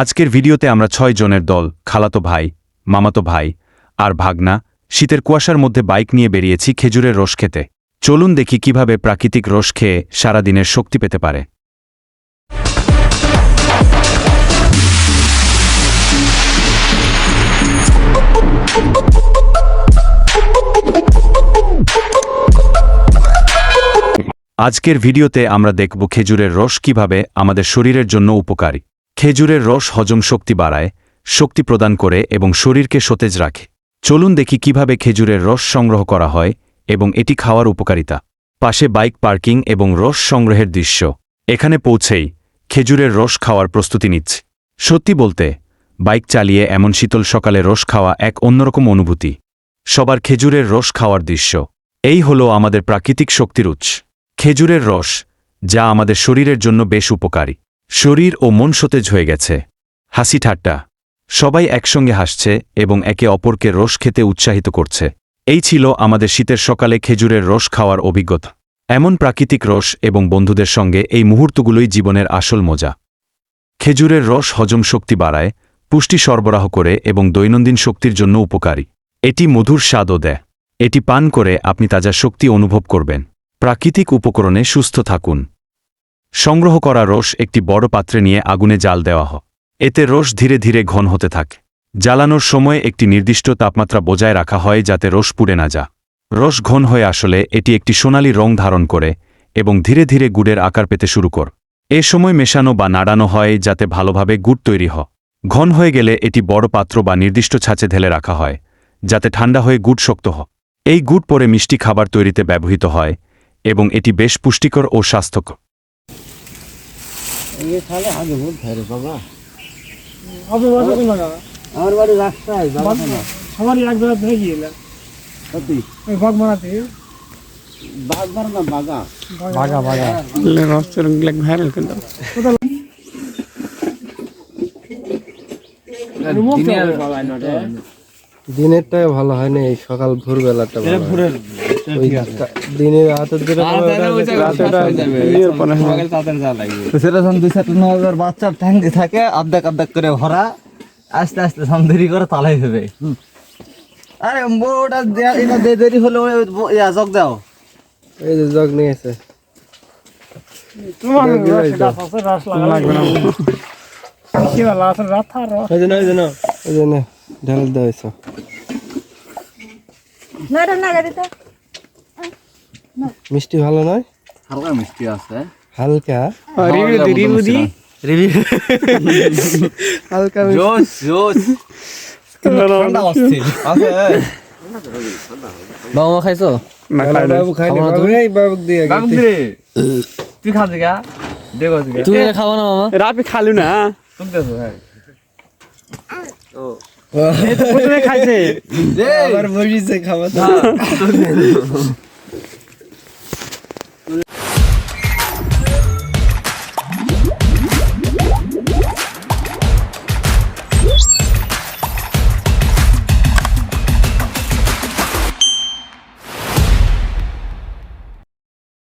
আজকের ভিডিওতে আমরা ছয় জনের দল, খালাতো ভাই, মামাতো ভাই আর ভাগনা, শীতের কুয়াশার মধ্যে বাইক নিয়ে বেরিয়েছি খেজুরের রস খেতে। চলুন দেখি কীভাবে প্রাকৃতিক রস খেয়ে সারাদিনের শক্তি পেতে পারে। আজকের ভিডিওতে আমরা দেখব খেজুরের রস কীভাবে আমাদের শরীরের জন্য উপকারী। খেজুরের রস হজম শক্তি বাড়ায়, শক্তি প্রদান করে এবং শরীরকে সতেজ রাখে। চলুন দেখি কীভাবে খেজুরের রস সংগ্রহ করা হয় এবং এটি খাওয়ার উপকারিতা। পাশে বাইক পার্কিং এবং রস সংগ্রহের দৃশ্য। এখানে পৌঁছেই খেজুরের রস খাওয়ার প্রস্তুতি নিচ্ছে। সত্যি বলতে, বাইক চালিয়ে এমন শীতল সকালে রস খাওয়া এক অন্যরকম অনুভূতি। সবার খেজুরের রস খাওয়ার দৃশ্য। এই হল আমাদের প্রাকৃতিক শক্তির উৎস। খেজুরের রস, যা আমাদের শরীরের জন্য বেশ উপকারী। শরীর ও মন সতেজ হয়ে গেছে। হাসি ঠাট্টা। সবাই একসঙ্গে হাসছে এবং একে অপরকে রস খেতে উৎসাহিত করছে। এই ছিল আমাদের শীতের সকালে খেজুরের রস খাওয়ার অভিজ্ঞতা। এমন প্রাকৃতিক রস এবং বন্ধুদের সঙ্গে এই মুহূর্তগুলোই জীবনের আসল মজা। খেজুরের রস হজম শক্তি বাড়ায়, পুষ্টি সরবরাহ করে এবং দৈনন্দিন শক্তির জন্য উপকারী। এটি মধুর স্বাদও দেয়। এটি পান করে আপনি তাজা শক্তি অনুভব করবেন। প্রাকৃতিক উপকরণে সুস্থ থাকুন। সংগ্রহ করা রস একটি বড় পাত্রে নিয়ে আগুনে জাল দেওয়া হয়। এতে রস ধীরে ধীরে ঘন হতে থাকে। জ্বালানোর সময় একটি নির্দিষ্ট তাপমাত্রা বজায় রাখা হয় যাতে রস পুড়ে না যা রস ঘন হয়ে আসলে এটি একটি সোনালী রং ধারণ করে এবং ধীরে ধীরে গুড়ের আকার পেতে শুরু কর। এ সময় মেশানো বা নাড়ানো হয় যাতে ভালোভাবে গুড় তৈরি হয়। ঘন হয়ে গেলে এটি বড় পাত্র বা নির্দিষ্ট ছাঁচে ঢেলে রাখা হয়, যাতে ঠান্ডা হয়ে গুড় শক্ত হয়। এই গুড় পরে মিষ্টি খাবার তৈরিতে ব্যবহৃত হয় এবং এটি বেশ পুষ্টিকর ও স্বাস্থ্যকর। এই তাহলে আগে বাবা। বাসা কোন জায়গা আমার বাড়ি রাস্তায় বাবা না সবারই এক জায়গা গিয়েলেন সত্যি? ওই না বাগা? বাঘা বাঘা ভাইরাল কিন্তু ভালো হয় না এই সকাল ভোরবেলাটা ভালো ওই রাতের যেটা ভালো রাতেরটা ইয়ের পরে। সেটা যখন দুই চারটে নজর বাচ্চা ঠ্যাং থাকে আর্ধেক আর্ধেক করে ভরা আস্তে আস্তে সব দেরি করে তালাই হবে আরে ওটা এটা দেরি হলে ইয়া জগ দাও। এই যে জগ নিয়ে এসে। তোমার রাস লাগবে না। কি বলা আছে রাত আর ওই যে না ওই হয়েছে মিষ্টি ভালো নয়? হালকা মিষ্টি আছে। হালকা? রিভিউ দি? রিভিউ হালকা জোস জোস ঠান্ডা অস্থির আছে বাবা খাইছো? না মিষ্টি বাবু খাইনি বাবু এই বাবু দিয়ে বাবু গেছে। রে তুই খাবি গা? দেখো তুই খাব না মামা রাপি খালু না। তুমি দেখো হ্যাঁ। খাইছে। আবার বসিছে খাবার